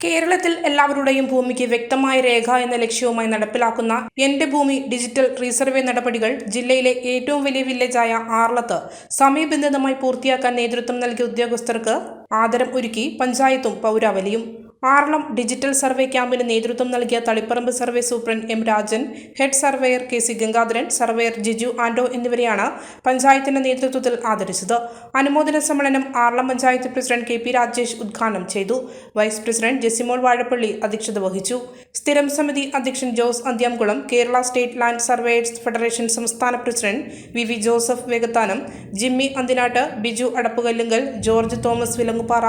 കേരളത്തിൽ എല്ലാവരുടെയും ഭൂമിക്ക് വ്യക്തമായ രേഖ എന്ന ലക്ഷ്യവുമായി നടപ്പിലാക്കുന്ന എന്റെ ഭൂമി ഡിജിറ്റൽ റീസർവേ നടപടികൾ ജില്ലയിലെ ഏറ്റവും വലിയ വില്ലേജായ ആർളത്ത് സമയബന്ധിതമായി പൂർത്തിയാക്കാൻ നേതൃത്വം നൽകിയ ഉദ്യോഗസ്ഥർക്ക് ആദരം ഒരുക്കി പഞ്ചായത്തും പൗരാവലിയും ആർളം ഡിജിറ്റൽ സർവേ ക്യാമ്പിന് നേതൃത്വം നൽകിയ Taliparamba survey superintendent M Rajan head surveyor K C Gangadharan surveyor Jiju Ando എന്നിവരെയാണ് പഞ്ചായത്തിന്റെ നേതൃത്വത്തിൽ ആദരിച്ചത്. അനുമോദന സമ്മേളനം Aralam panchayat president K P Rajesh ഉദ്ഘാടനം ചെയ്തു. വൈസ് പ്രസിഡന്റ് ജെസിമോൾ വാഴപ്പള്ളി അധ്യക്ഷത വഹിച്ചു. സ്ഥിരം സമിതി അധ്യക്ഷൻ Jose Anthyamkulam Kerala state land surveyors federation സംസ്ഥാന president V V Joseph Vegathanam Jimmy Anthinattu Biju Adappukallunkal George Thomas Vilangupara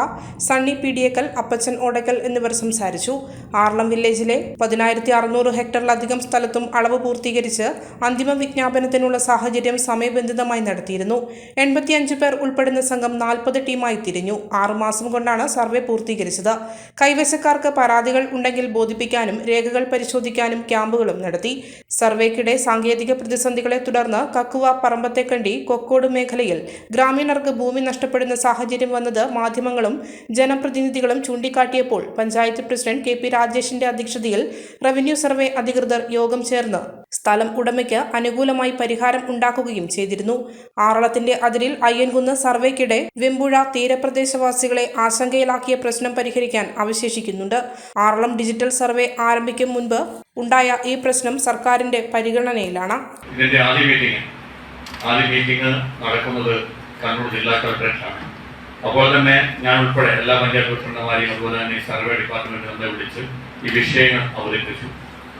Sunny Peediyakkal Appachan Odackal എന്നിവർ സംസാരിച്ചു. ആർളം വില്ലേജിലെ പതിനായിരത്തി അറുന്നൂറ് ഹെക്ടറിലധികം സ്ഥലത്തും അളവ് പൂർത്തീകരിച്ച് അന്തിമ വിജ്ഞാപനത്തിനുള്ള സാഹചര്യം സമയബന്ധിതമായി നടത്തിയിരുന്നു. എൺപത്തിയഞ്ച് പേർ ഉൾപ്പെടുന്ന സംഘം നാൽപ്പത് ടീമായി തിരിഞ്ഞു. ആറുമാസം കൊണ്ടാണ് സർവേ പൂർത്തീകരിച്ചത്. കൈവശക്കാർക്ക് പരാതികൾ ഉണ്ടെങ്കിൽ ബോധിപ്പിക്കാനും രേഖകൾ പരിശോധിക്കാനും ക്യാമ്പുകളും നടത്തി. സർവേക്കിടെ സാങ്കേതിക പ്രതിസന്ധികളെ തുടർന്ന് കക്കുവ പറമ്പത്തേക്കണ്ടി കൊക്കോട് മേഖലയിൽ ഗ്രാമീണർക്ക് ഭൂമി നഷ്ടപ്പെടുന്ന സാഹചര്യം വന്നത് മാധ്യമങ്ങളും ജനപ്രതിനിധികളും ചൂണ്ടിക്കാട്ടിയപ്പോൾ പഞ്ചായത്ത് പ്രസിഡന്റ് കെ പി രാജേഷിന്റെ അധ്യക്ഷതയിൽ റവന്യൂ സർവേ അധികൃതർ യോഗം ചേർന്ന് സ്ഥലം ഉടമയ്ക്ക് അനുകൂലമായി പരിഹാരം ഉണ്ടാക്കുകയും ചെയ്തിരുന്നു. ആറളത്തിന്റെ അതിരിൽ അയ്യൻകുന്ന് സർവേക്കിടെ വെമ്പുഴ തീരപ്രദേശവാസികളെ ആശങ്കയിലാക്കിയ പ്രശ്നം പരിഹരിക്കാൻ അവശേഷിക്കുന്നുണ്ട്. ആറളം ഡിജിറ്റൽ സർവേ ആരംഭിക്കും മുൻപ് ഉണ്ടായ ഈ പ്രശ്നം സർക്കാരിന്റെ പരിഗണനയിലാണ്. ഇതിന്റെ ആദ്യ മീറ്റിംഗ് ആദ്യ മീറ്റിംഗ് നടക്കുന്നത് കണ്ണൂർ ജില്ലാ അപ്പോൾ തന്നെ ഞാൻ ഉൾപ്പെടെ എല്ലാ പഞ്ചായത്ത് പ്രസിഡന്റുമാരെയും അതുപോലെ തന്നെ സർവേ ഡിപ്പാർട്ട്മെന്റ് വിളിച്ച് ഈ വിഷയങ്ങൾ അവതരിപ്പിച്ചു.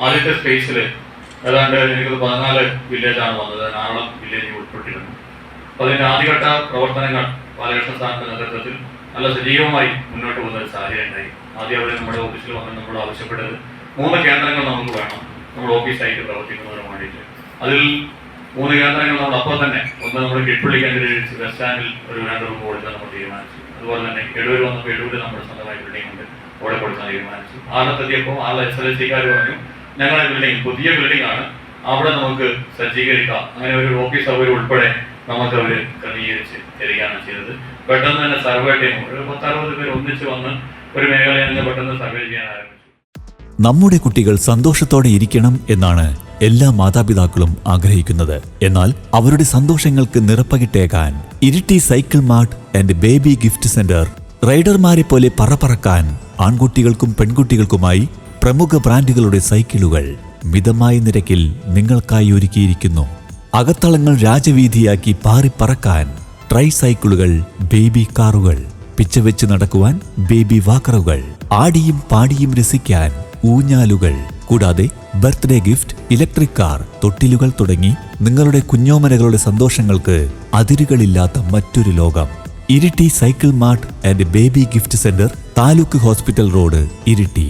ആദ്യത്തെ സ്പേസിൽ ഏതാണ്ട് എനിക്കത് പതിനാല് വില്ലേജാണ് വന്നത്. നാളം വില്ലേജ് ഉൾപ്പെട്ടിരുന്നു. അപ്പോൾ അതിന്റെ ആദ്യഘട്ട പ്രവർത്തനങ്ങൾ ബാലകൃഷ്ണ സാറിന്റെ നേതൃത്വത്തിൽ നല്ല സജീവമായി മുന്നോട്ട് പോകുന്ന ഒരു സാഹചര്യം ഉണ്ടായി. ആദ്യം അവർ നമ്മുടെ ഓഫീസിൽ വന്ന് നമ്മൾ ആവശ്യപ്പെട്ടത് മൂന്ന് കേന്ദ്രങ്ങൾ നമുക്ക് വേണം. നമ്മൾ ഓഫീസായിട്ട് പ്രവർത്തിക്കുന്നതിന് വേണ്ടിയിട്ട്. അതിൽ മൂന്ന് കേന്ദ്രങ്ങൾ നമ്മൾ അപ്പോൾ തന്നെ ഒന്ന് നമ്മൾ കിട്ടുള്ളി കേന്ദ്രീകരിച്ച് ബസ് സ്റ്റാൻഡിൽ ഒരു രണ്ട് റൂം കൊടുക്കാൻ നമ്മൾ തീരുമാനിച്ചു. അതുപോലെ തന്നെ എടൂർ വന്നപ്പോൾ എടൂര് നമ്മുടെ സ്വന്തമായി ബിൽഡിംഗ് ഉണ്ട്. അവിടെ കൊടുക്കാൻ തീരുമാനിച്ചു. ആളത്തെത്തിയപ്പോൾ ആളെ എസ് എൽ എസ് സിക്കാർ പറഞ്ഞു ഞങ്ങളുടെ ബിൽഡിംഗ് പുതിയ ബിൽഡിംഗ് ആണ്. അവിടെ നമുക്ക് സജ്ജീകരിക്കാം. അങ്ങനെ ഒരു ഓഫീസ് സൗകര്യം ഉൾപ്പെടെ നമുക്ക് അവർ ക്രമീകരിച്ച് തരികയാണ് ചെയ്തത്. പെട്ടെന്ന് തന്നെ സർവേ ടീം ഒരു പത്തറുപത് പേര് ഒന്നിച്ച് വന്ന് ഒരു മേഖലയിൽ നിന്ന് പെട്ടെന്ന് സർവേ ചെയ്യാൻ ആരംഭിച്ചു. നമ്മുടെ കുട്ടികൾ സന്തോഷത്തോടെ ഇരിക്കണം എന്നാണ് എല്ലാ മാതാപിതാക്കളും ആഗ്രഹിക്കുന്നത്. എന്നാൽ അവരുടെ സന്തോഷങ്ങൾക്ക് നിറപ്പകിട്ടേക്കാൻ Iritty cycle mart and baby gift centre റൈഡർമാരെ പോലെ പറപ്പറക്കാൻ ആൺകുട്ടികൾക്കും പെൺകുട്ടികൾക്കുമായി പ്രമുഖ ബ്രാൻഡുകളുടെ സൈക്കിളുകൾ മിതമായ നിരക്കിൽ നിങ്ങൾക്കായി ഒരുക്കിയിരിക്കുന്നു. അകത്തളങ്ങൾ രാജവീതിയാക്കി പാറിപ്പറക്കാൻ ട്രൈ സൈക്കിളുകൾ ബേബി കാറുകൾ പിച്ചവെച്ച് നടക്കുവാൻ ബേബി വാക്കറുകൾ ആടിയും പാടിയും രസിക്കാൻ ഊഞ്ഞാലുകൾ. കൂടാതെ ബർത്ത്ഡേ ഗിഫ്റ്റ് ഇലക്ട്രിക് കാർ തൊട്ടിലുകൾ തുടങ്ങി നിങ്ങളുടെ കുഞ്ഞോമനകളുടെ സന്തോഷങ്ങൾക്ക് അതിരുകളില്ലാത്ത മറ്റൊരു ലോകം. Iritty cycle mart and baby gift centre taluk hospital road Iritty.